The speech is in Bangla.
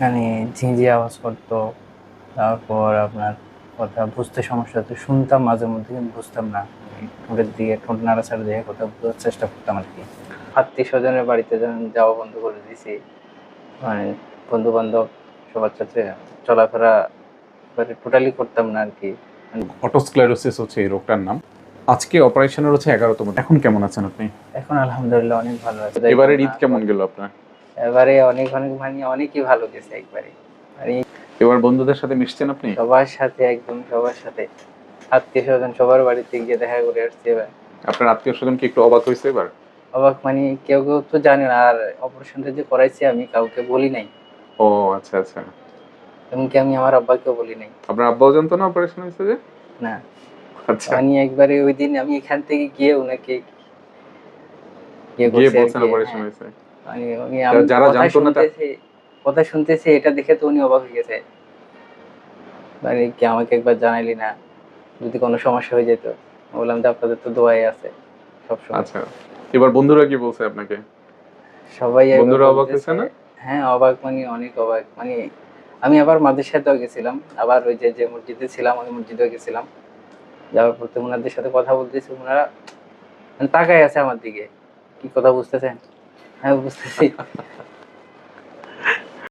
মানে ঝিঁঝি আওয়াজ করতো তারপর আপনার কথা বুঝতে সমস্যা হতো শুনতাম মাঝে মধ্যে কিন্তু বুঝতাম না। ঠোঁটের দিকে ঠোঁট নাড়াচাড়া দিয়ে কথা বোঝার চেষ্টা করতাম আর কি। আত্মীয় স্বজনের বাড়িতে যখন যাওয়া বন্ধ করে দিয়েছি মানে বন্ধু বান্ধব সবার সাথে চলাফেরা টোটালি করতাম না আর কি। অটোস্ক্লেরোসিস হচ্ছে এই রোগটার নাম। আজকে অপারেশনের হচ্ছে এগারোতম। এখন কেমন আছেন আপনি? এখন আলহামদুলিল্লাহ অনেক ভালো আছে। এবারের ঈদ কেমন গেল আপনার? এবারে অনেক অনেক মানে অনেকই ভালো গেছে একবারে। মানে এবার বন্ধুদের সাথে মিশছেন আপনি? সবার সাথে একদম সবার সাথে। আত্মীয় স্বজন সবার বাড়িতে গিয়ে দেখা করে আসছে এবার। আপনার আত্মীয় স্বজন কি একটু অবাক হয়েছে এবার? অবাক মানে কেউ কেউ তো জানে না আর অপারেশনটা যে করাইছি আমি কাউকে বলি নাই। ও আচ্ছা আচ্ছা। এমনকি আমি আমার আব্বাকেও বলি নাই। আপনার আব্বাও জানতো না অপারেশন হয়েছে যে? না। আচ্ছা। মানে একবারে ওই দিন আমি এখান থেকে গিয়ে ওনাকে গিয়ে বলছেন অপারেশন হ্যাঁ। হয়েছে। মানে উনি যারা জানতো না কথা শুনতেছি এটা দেখে তো উনি অবাক হয়ে গেছে। মানে কি আমাকে একবার জানাইলি না? যদি কোনো সমস্যা হয়ে যেত বললাম যে আপনাদের তো দোয়াই আছে সবসময়। আচ্ছা এবার বন্ধুরা কি বলছে আপনাকে? সবাই বন্ধুরা অবাক হয়েছে না? হ্যাঁ অবাক মানে অনেক অবাক। মানে আমি আবার মাদের সাথেও গেছিলাম আবার ওই যে যে মসজিদে ছিলাম ওই মসজিদেও গেছিলাম। যাওয়ার পর তো ওনাদের সাথে কথা বলতেছি ওনারা মানে তাকায় আছে আমার দিকে। কি কথা বুঝতেছেন? হ্যাঁ বুঝতেছি